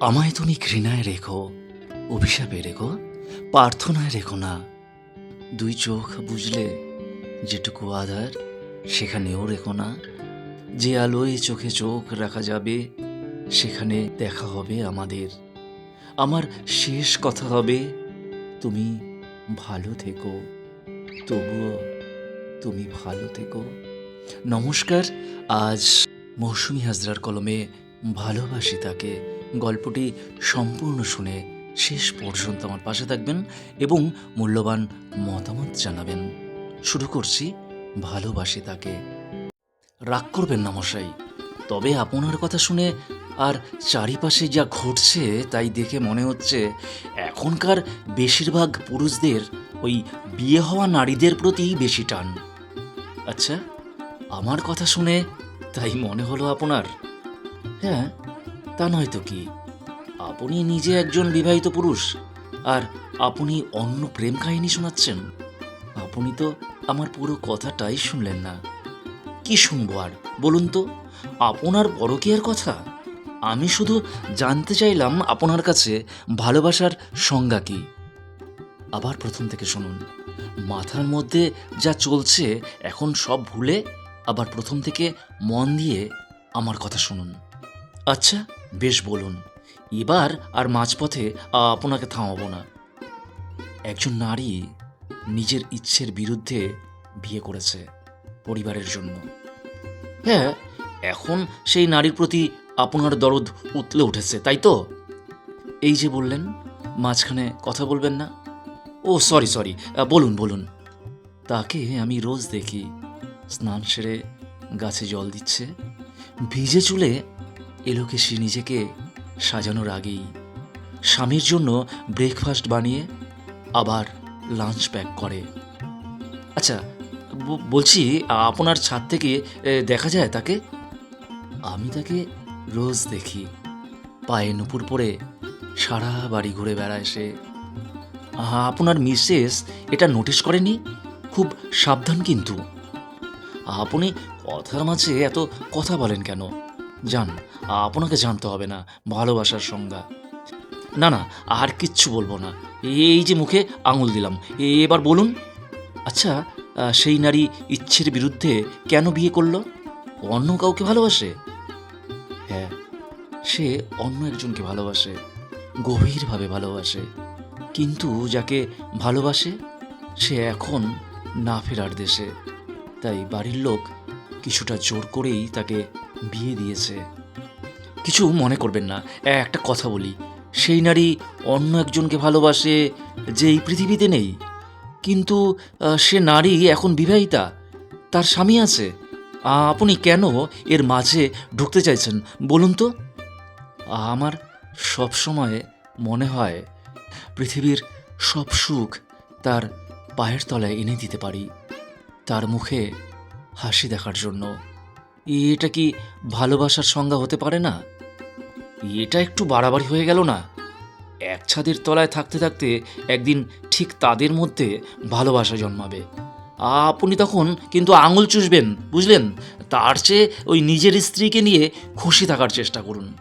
আমায় তুমি ঘৃণায় রেখো, অভিশাপে রেখো, প্রার্থনায় রেখো না। দুই চোখ বুঝলে যেটুকু আধার, সেখানেও রেখো না। যে আলোয় চোখে চোখ রাখা যাবে, সেখানে দেখা হবে আমাদের। আমার শেষ কথা হবে, তুমি ভালো থেকো। তবুও তুমি ভালো থেকো। নমস্কার, আজ মৌসুমি হাজরার কলমে ভালোবাসি তাকে। গল্পটি সম্পূর্ণ শুনে শেষ পর্যন্ত আমার পাশে থাকবেন এবং মূল্যবান মতামত জানাবেন। শুরু করছি ভালোবাসি তাকে। রাগ করবেন না মশাই, তবে আপনার কথা শুনে আর চারিপাশে যা ঘটছে তাই দেখে মনে হচ্ছে এখনকার বেশিরভাগ পুরুষদের ওই বিয়ে হওয়া নারীদের প্রতিই বেশি টান। আচ্ছা আমার কথা শুনে তাই মনে হলো আপনার? হ্যাঁ তা নয় তো কি? আপনি নিজে একজন বিবাহিত পুরুষ, আর আপনি অন্য প্রেম কাহিনী শোনাচ্ছেন। আপনি তো আমার পুরো কথাটাই শুনলেন না। কি শুনব আর? বলুন তো, আপনার পরকীয়ার কথা? আমি শুধু জানতে চাইলাম আপনার কাছে ভালোবাসার সংজ্ঞা কি? আবার প্রথম থেকে শুনুন। মাথার মধ্যে যা চলছে এখন সব ভুলে আবার প্রথম থেকে মন দিয়ে আমার কথা শুনুন। আচ্ছা বেশ বলুন, এবার আর মাঝপথে আপনাকে থামাবো না। একজন নারী নিজের ইচ্ছের বিরুদ্ধে বিয়ে করেছে পরিবারের জন্য। হ্যাঁ এখন সেই নারীর প্রতি আপনার দরদ উতলে উঠেছে, তাই তো? এই যে বললেন, মাঝখানে কথা বলবেন না? ও সরি সরি বলুন বলুন। তাকে আমি রোজ দেখি, স্নান সেরে গাছে জল দিচ্ছে, ভিজে চুলে এলোকে সে নিজেকে সাজানোর আগেই স্বামীর জন্য ব্রেকফাস্ট বানিয়ে আবার লাঞ্চ প্যাক করে। আচ্ছা বলছি, আপনার ছাদ থেকে দেখা যায় তাকে? আমি তাকে রোজ দেখি। পায়ে নুপুর পরে সারা বাড়ি ঘুরে বেড়ায় সে। আপনার মিসেস এটা নোটিশ করেনি? খুব সাবধান কিন্তু। আপনি কথার মাঝে এত কথা বলেন কেন? জান আপনাকে জানতে হবে না, ভালোবাসার সংজ্ঞা। না না, আর কিচ্ছু বলব না। এই যে মুখে আঙুল দিলাম, এবার বলুন। আচ্ছা সেই নারী ইচ্ছের বিরুদ্ধে কেন বিয়ে করল? অন্য কাউকে ভালোবাসে? হ্যাঁ সে অন্য একজনকে ভালোবাসে, গভীরভাবে ভালোবাসে। কিন্তু যাকে ভালোবাসে, সে এখন না ফেরার দেশে। তাই বাড়ির লোক কিছুটা জোর করেই তাকে বিয়ে দিয়েছে। কিছু মনে করবেন না, একটা কথা বলি। সেই নারী অন্য একজনকে ভালোবাসে যে এই পৃথিবীতে নেই। কিন্তু সে নারী এখন বিবাহিতা, তার স্বামী আছে। আপনি কেন এর মাঝে ঢুকতে চাইছেন, বলুন তো? আমার সব সময় মনে হয় পৃথিবীর সব সুখ তার পায়ের তলায় এনে দিতে পারি, তার মুখে হাসি দেখার জন্য। এটা কি ভালোবাসার সংজ্ঞা হতে পারে না? এটা একটু বাড়াবাড়ি হয়ে গেল না? এক ছাদের তলায় থাকতে থাকতে একদিন ঠিক তাদের মধ্যে ভালোবাসা জন্মাবে। আপনি তখন কিন্তু আঙুল চুষবেন, বুঝলেন? তার চেয়ে ওই নিজের স্ত্রীকে নিয়ে খুশি থাকার চেষ্টা করুন।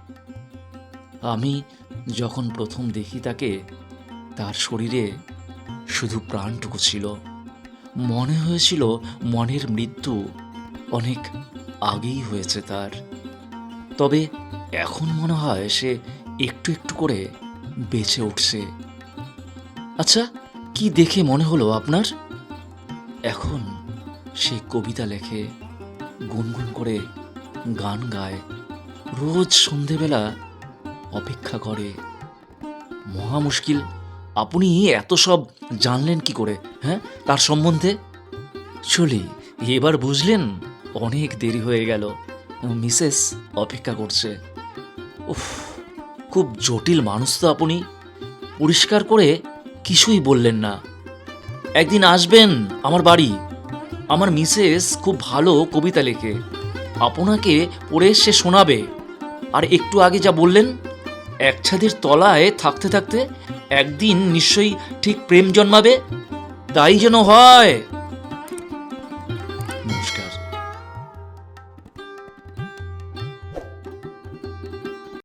আমি যখন প্রথম দেখি তাকে, তার শরীরে শুধু প্রাণটুকু ছিল। মনে হয়েছিল মনের মৃত্যু অনেক আগেই হয়েছে তার। তবে এখন মনে হয় সে একটু একটু করে বেঁচে উঠছে। আচ্ছা কি দেখে মনে হলো আপনার? এখন সে কবিতা লেখে, গুনগুন করে গান গায়, রোজ সন্ধেবেলা অপেক্ষা করে। মহা মুশকিল, আপনি এত সব জানলেন কি করে হ্যাঁ তার সম্বন্ধে? চলি, এবার বুঝলেন? অনেক দেরি হয়ে গেল। মিসেস অপেক্ষা করছে। উফ, খুব জটিল মানুষ তো আপনি। পরিষ্কার করে কিছুই বললেন না। একদিন আসবেন আমার বাড়ি। আমার মিসেস খুব ভালো কবিতা লেখে। আপনাকে পড়ে সে শোনাবে। আর একটু আগে যা বললেন, এক ছাদের তলায় থাকতে থাকতে একদিন নিশ্চয়ই ঠিক প্রেম জন্মাবে। তাই যেন হয়।